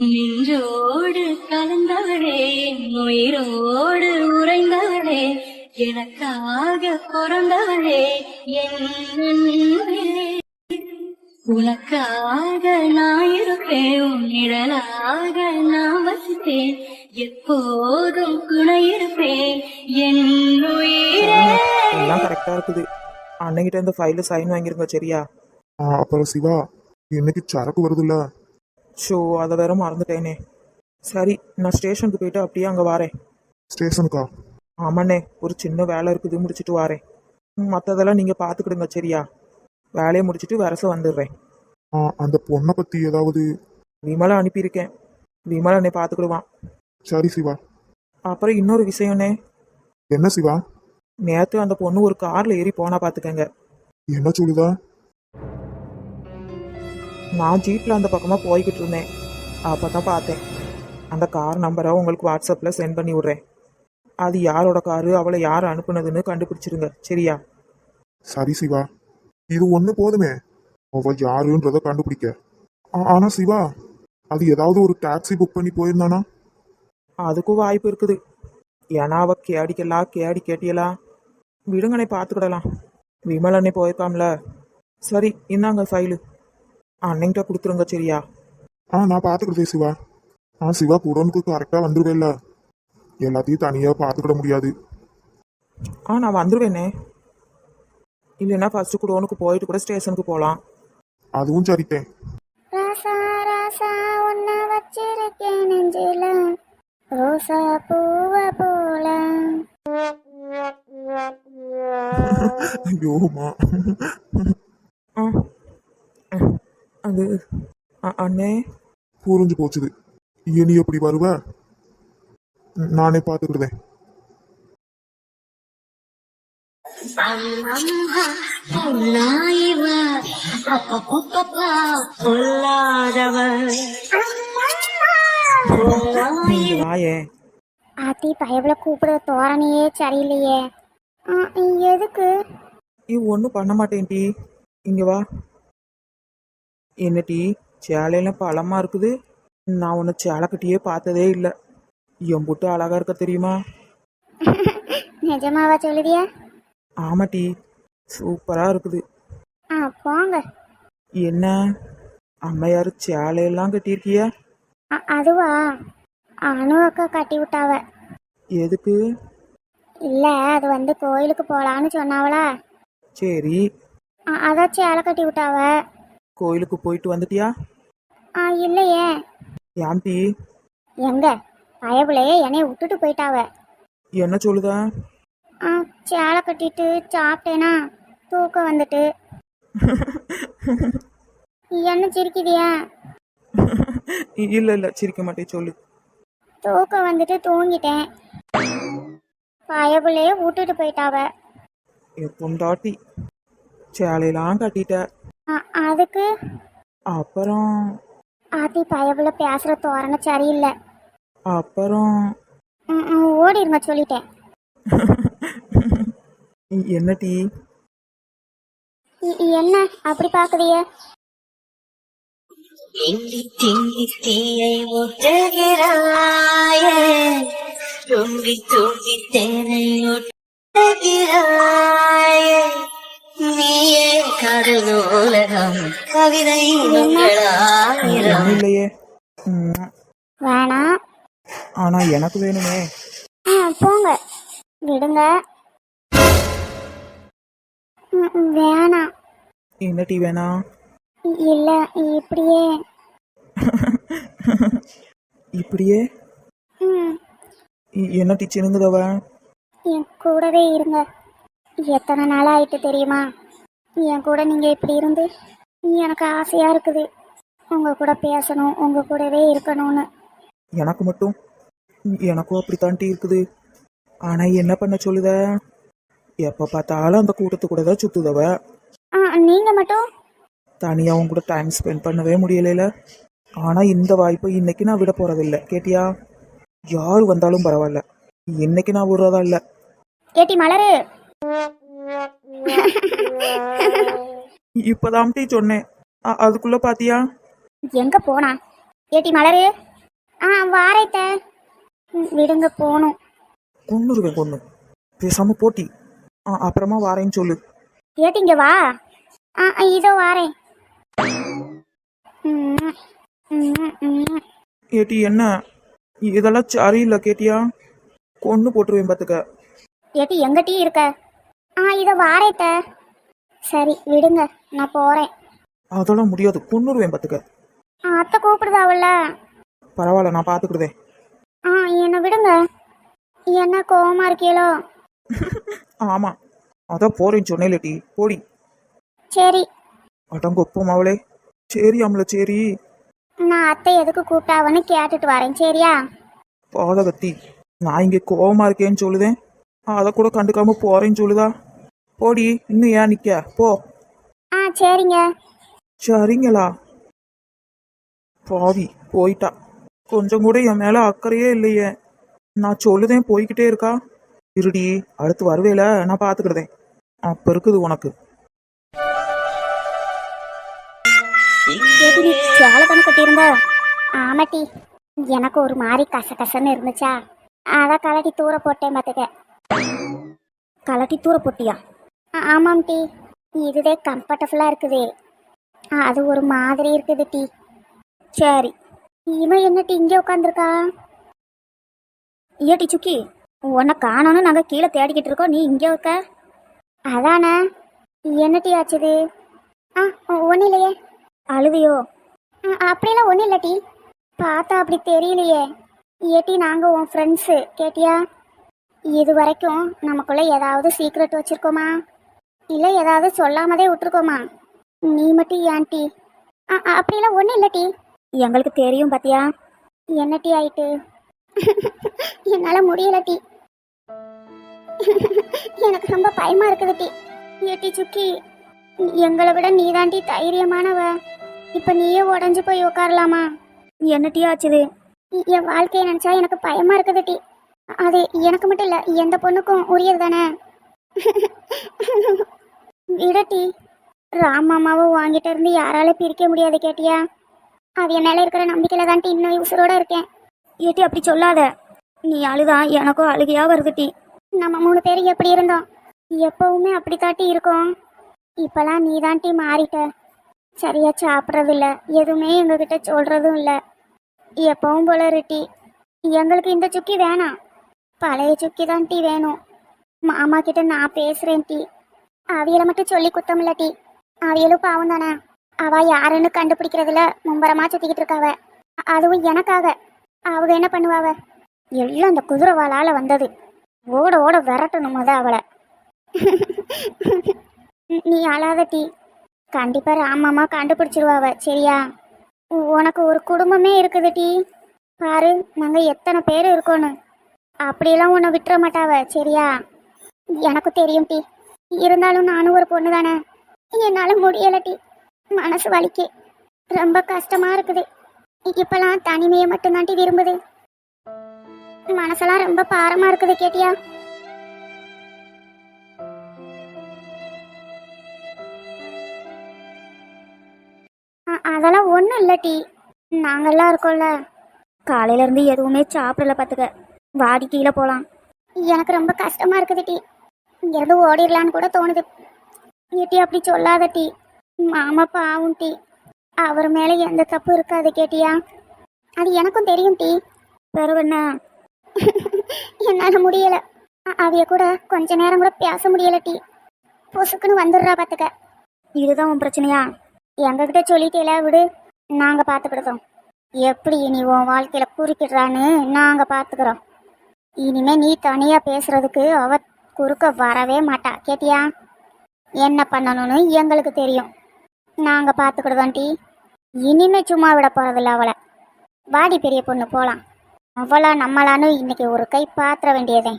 நின்றோடு கலந்தவளே உயிரோடு உறைந்தவளே எனக்காக பிறந்தவளே என். உனக்காக நான் இருப்பேன் உன் நிழலாக நான் வசிப்பேன் எப்போதும் துணை இருப்பேன் என் உயிரே. எல்லாம் கரெக்டாக இருக்குது. அன்னைக்கிட்ட இந்த ஃபைலு சைன் வாங்கிருங்க சரியா? அப்புறம் சிவா இன்னைக்கு சரக்கு வருதுல்ல? ஷோ அதை வேற மறந்துட்டேனே. சரி நான் ஸ்டேஷனுக்கு போயிட்டு அப்படியே அங்கே வரேன். ஸ்டேஷனுக்கா? ஆமாண்ணே ஒரு சின்ன வேலை இருக்குது முடிச்சிட்டு வரேன். மற்றதெல்லாம் நீங்கள் பார்த்துக்கிடுங்க சரியா? வேலையை முடிச்சிட்டு வரச வந்துடுறேன். ஆ, அந்த பொண்ணை பத்தி ஏதாவது? விமலா அனுப்பியிருக்கேன். விமலா என்னை பார்த்துக்கிடுவான் சரி சிவா. அப்புறம் இன்னொரு விஷயம்ண்ணே. என்ன சிவா? நேற்று அந்த பொண்ணு ஒரு காரில் ஏறி போனா பார்த்துக்கங்க என்ன சொல்லுதா? நான் ஜீப்பில் அந்த பக்கமாக போய்கிட்டு இருந்தேன். அப்போ தான் பார்த்தேன். அந்த கார் நம்பரை உங்களுக்கு வாட்ஸ்அப்பில் சென்ட் பண்ணி விட்றேன். அது யாரோட காரு அவளை யார் அனுப்புனதுன்னு கண்டுபிடிச்சிருங்க. சரியா? சரி சிவா. இது ஒண்ணு போதுமே. அவ யாருன்றத கண்டுபிடிக்க. ஆ- ஆனா சிவா அது ஏதாவது ஒரு டாக்ஸி புக் பண்ணி போயிருந்தானா? அதுக்கும் வாய்ப்பு இருக்குது. ஏன்னா அவ கேடிக்கலாம் கேடி கேட்டியலாம் விடுங்கண்ணே பார்த்துக்கிடலாம். விமலண்ணே போயிருக்காம்ல. சரி இந்தாங்க ஃபைலு அன்னைங்கிட்ட கொடுத்துருங்க சரியா? ஆ நான் பார்த்துக்கிட்டே சிவா. ஆ சிவா குடோனுக்கு கரெக்டாக வந்துருவேல்ல? எல்லாத்தையும் தனியாக பார்த்துக்கிட முடியாது. ஆ நான் வந்துடுவேண்ணே இல்லைன்னா ஃபஸ்ட்டு கூட உனக்கு போயிட்டு கூட ஸ்டேஷனுக்கு போகலாம் அதுவும் சரித்தேன். ராசா ராசா உன்ன வச்சிருக்கேன் நெஞ்சில. ரோசா பூவ போல. ஐயோமா அது அண்ணே. புரிஞ்சு போச்சுது. இனி எப்படி வருவ? நானே வாயே. ஆத்தி பயவுல கூப்பிடுற தோரணையே சரியில்லையே. ஆ, எதுக்கு? இது ஒன்றும் பண்ண மாட்டேன் டி இங்கே வா. என்ன டி சேலையெல்லாம் பழமா இருக்குது? நான் உன்னை சேலை கட்டியே பார்த்ததே இல்லை. என் புட்டு அழகா இருக்க தெரியுமா? நிஜமாவா சொல்லுதியா ஆமா டி சூப்பராக இருக்குது. ஆ போங்க. என்ன? அம்மையார் சேலையெல்லாம் கட்டியிருக்கியா? அ- அதுவா? அனு அக்கா கட்டி விட்டாவ. எதுக்கு? இல்ல அது வந்து கோயிலுக்கு போலான்னு சொன்னாவளா? சரி. அ- அதான் சேலை கட்டி விட்டாவ. கோயிலுக்கு போயிட்டு வந்துட்டியா? ஆ இல்லையே. ஏன் டி எங்க? பயவுலையே என்னைய விட்டுட்டு போயிட்டாவ. என்ன சொல்லுதா? ஆ சேலை கட்டிட்டு சாப்பிட்டேனா? தூக்கம் வந்துட்டு. என்ன சிரிக்குதியா இல்லை இல்லை சிரிக்க மாட்டேன் சொல்லு. தூக்கம் வந்துட்டு தூங்கிட்டேன். பயவுலையே விட்டுட்டு போயிட்டாவ. என் பொண்டாட்டி சேலையெல்லாம் கட்டிட்ட. அ- அதுக்கு அப்புறம் ஆத்தி பயவுல பேசுற தோரணை சரியில்லை. அப்புறம் ம், ம், ஓடிருங்க சொல்லிட்டேன். என்ன டீ? இ- என்ன? அப்படி பாக்குதிய எங்கி திங்கி தீயை தும்பி தேனை ஊட்டுகிறாயே நீயே கடல் உலகம் கவிதை இல்லையே. வேணாம் ஆனா எனக்கு வேணுமே. போங்க. விடுங்க. வேணாம் என்ன டீ வேணா? இல்ல இப்படியே. இப்படியே? என்ன டீ சினுங்குதவ? என் கூடவே இருங்க. எத்தனை நாள் ஆயிட்டு தெரியுமா? என் கூட நீங்க இப்படி இருந்து எனக்கு ஆசையா இருக்குது. உங்க கூட பேசணும் உங்க கூடவே இருக்கணும்னு. எனக்கு மட்டும்? எனக்கும் அப்படித்தான் டீ இருக்குது. ஆனா என்ன பண்ண சொல்லுத? எப்ப பார்த்தாலும் அந்த கூட்டத்து கூட தான் சுத்துதவ. ஆ நீங்க மட்டும்? தனியா அவங்க கூட டைம் ஸ்பெண்ட் பண்ணவே முடியலைல. ஆனா இந்த வாய்ப்பை இன்னைக்கு நான் விட போறதில்ல. கேட்டியா? யார் வந்தாலும் பரவாயில்ல. இன்னைக்கு நான் விடுறதா இல்ல. ஏட்டி மலரு. இப்பதான் டீ சொன்னேன். அதுக்குள்ள பாத்தியா? எங்க போனா? ஏட்டி மலரு? ஆ வாரேத்த. விடுங்க போகணும் கொன்னுருவேன் கொன்று பேசாம போட்டி. ஆ அப்புறமா வாரேன்னு சொல்லு. ஏட்டி இங்க வா. ஆ இதோ வாரேன். ஏட்டி என்ன? இதெல்லாம் சரியில்லை கேட்டியா? கொன்று போட்டுருவேன் பார்த்துக்க ஏட்டி எங்கிட்டயும் இருக்க? ஆ இதோ வாரேத்த. சரி விடுங்க நான் போறேன். அதெல்லாம் முடியாது. கொன்னுருவேன் பார்த்துக்க. ஆ, அத்தை கூப்பிடுதாவல்ல பரவாயில்ல நான் பார்த்துக்கிடுதேன். ஆ என்னை விடுங்க. என்ன கோவமா இருக்கீங்களோ ஆமாம் அதான் போறேன்னு சொன்னேன் டி. போடி. சரி. அடங்கொப்பம் அவளே. சரி அம்மள சரி. நான் அத்தை எதுக்கு கூப்பிட்டாவன்னு கேட்டுட்டு வரேன் சரியா? பாதகத்தி நான் இங்கே கோவமா இருக்கேன்னு சொல்லுதேன். அதை கூட கண்டுக்காம போறேன்னு சொல்லுதா? போடி இன்னும் ஏன் நிக்க? போ. ஆ சரிங்க. சரிங்களா? பாவி போயிட்டா. கொஞ்சம் கூட என் மேல அக்கறையே இல்லையே. நான் சொல்லுதேன் போய்கிட்டே இருக்கா? இருடி அடுத்து வருவேல நான் பாத்துக்கிடுதேன் அப்ப இருக்குது உனக்கு. சேலை தானே கட்டியிருந்த? ஆமாட்டி எனக்கு ஒரு மாதிரி கச கசன்னு இருந்துச்சா? அதான் கலட்டி தூர போட்டேன் பார்த்துக்க கலட்டி தூர போட்டியா? ஆமாம் டி. இதுதே கம்ஃபர்டபுளாக இருக்குது. ஆ, அது ஒரு மாதிரி இருக்குது டி. சரி. இவன் என்ன இங்கே உட்காந்துருக்கா ஏட்டி சுக்கி உன்னை காணோன்னு நாங்கள் கீழே தேடிக்கிட்டு இருக்கோம். நீ இங்கே உட்க அதானே? என்ன டீ ஆச்சுது ஆ ஒன்றும் இல்லையே. அழுவியோ? ஆ, அப்படியெல்லாம் ஒன்றும் இல்லை டி. பார்த்தா அப்படி தெரியலையே. ஏட்டி நாங்கள் உன் ஃப்ரெண்ட்ஸு கேட்டியா? இது வரைக்கும் நமக்குள்ளே ஏதாவது சீக்ரெட் வச்சிருக்கோமா? இல்லை ஏதாவது சொல்லாமதே விட்டுருக்கோமா? நீ மட்டும் ஏன் டி? ஆ, ஆ, ஒன்றும் இல்லை டி. எங்களுக்கு தெரியும் பாத்தியா? என்ன டீ ஆயிட்டு? என்னால் முடியல டி. எனக்கு ரொம்ப பயமா இருக்குது டி. ஏட்டி சுக்கி எங்களை விட நீதாண்டி தைரியமானவ. இப்ப நீயே உடஞ்சு போய் உட்காரலாமா? என்ன டீ ஆச்சுது? என் வாழ்க்கையை நினைச்சா எனக்கு பயமா இருக்குது டி. அது எனக்கு மட்டும் இல்ல எந்த பொண்ணுக்கும் உரியது தானே? விடட்டி ராமாமாவை வாங்கிட்டு இருந்து யாரால பிரிக்க முடியாது கேட்டியா? அது என் மேல இருக்கிற நம்பிக்கையில தான்ட்டு இன்னும் உசுரோட இருக்கேன். ஏட்டி அப்படி சொல்லாத. நீ அழுதா எனக்கும் அழுகையா வருது டி. நம்ம மூணு பேரும் எப்படி இருந்தோம்? எப்பவுமே அப்படி தாட்டி இருக்கோம். இப்பெல்லாம் நீ தாண்டி மாறிட்ட. சரியா சாப்பிட்றது இல்ல எதுவுமே எங்ககிட்ட சொல்றதும் இல்ல. எப்பவும் போல இருட்டி. எங்களுக்கு இந்த சுக்கி வேணாம். பழைய சுக்கி தான் டீ வேணும். மாமா கிட்ட நான் பேசுறேன் டீ. அவியல மட்டும் சொல்லி குத்தமில்ல டி. டீ அவியலும் பாவம் தானே. அவ யாருன்னு கண்டுபிடிக்கிறதுல மும்பரமா சுத்திக்கிட்டு இருக்காவ. அதுவும் எனக்காக. அவங்க என்ன பண்ணுவாவ? எல்லாம் அந்த குதிரைவாளால வந்தது. ஓட ஓட விரட்டணும் முத அவளை. நீ அழாத டீ. கண்டிப்பா ராமாமா கண்டுபிடிச்சிருவாவ சரியா? உனக்கு ஒரு குடும்பமே இருக்குது டீ. பாரு நாங்க எத்தனை பேர் இருக்கோன்னு. அப்படியெல்லாம் உன்னை விட்டுற மாட்டாவ சரியா? எனக்கு தெரியும் டி. இருந்தாலும் நானும் ஒரு பொண்ணு தானே. என்னால் முடியல டி. மனசு வலிக்கு. ரொம்ப கஷ்டமாக இருக்குது. இப்போல்லாம் தனிமையை மட்டும்தான் டி விரும்புது. மனசெல்லாம் ரொம்ப பாரமாக இருக்குது கேட்டியா? அதெல்லாம் ஒன்றும் இல்லை டி. நாங்கெல்லாம் இருக்கோம்ல. காலையிலேருந்து எதுவுமே சாப்பிடல பார்த்துக்க வாடி கீழே போகலாம் எனக்கு ரொம்ப கஷ்டமாக இருக்குது டி. இங்கேருந்து ஓடிடலான்னு கூட தோணுது. ஏட்டி அப்படி சொல்லாத டி. மாமா பாவும் டி. அவர் மேலே எந்த தப்பு இருக்காது கேட்டியா? அது எனக்கும் தெரியும் டி. பெருவண்ணா. என்னால் முடியல. அவைய கூட கொஞ்ச நேரம் கூட பேச முடியல டி. பொசுக்குன்னு வந்துடுறா பார்த்துக்க இதுதான் உன் பிரச்சனையா? எங்ககிட்ட சொல்லிட்டேல விடு. நாங்கள் பார்த்துக்கிடுதோம் எப்படி நீ உன் வாழ்க்கையில் குறுக்கிடுறான்னு நாங்கள் பார்த்துக்கிறோம் இனிமே நீ தனியாக பேசுறதுக்கு அவ குறுக்க வரவே மாட்டா. கேட்டியா? என்ன பண்ணணும்னு எங்களுக்கு தெரியும். நாங்கள் பார்த்துக்கிடுதோம் டி. இனிமே சும்மா விட போகிறதில்ல அவளை. வாடி பெரிய பொண்ணு போகலாம் அவளா நம்மளான்னு இன்னைக்கு ஒரு கை பாத்திர வேண்டியதே.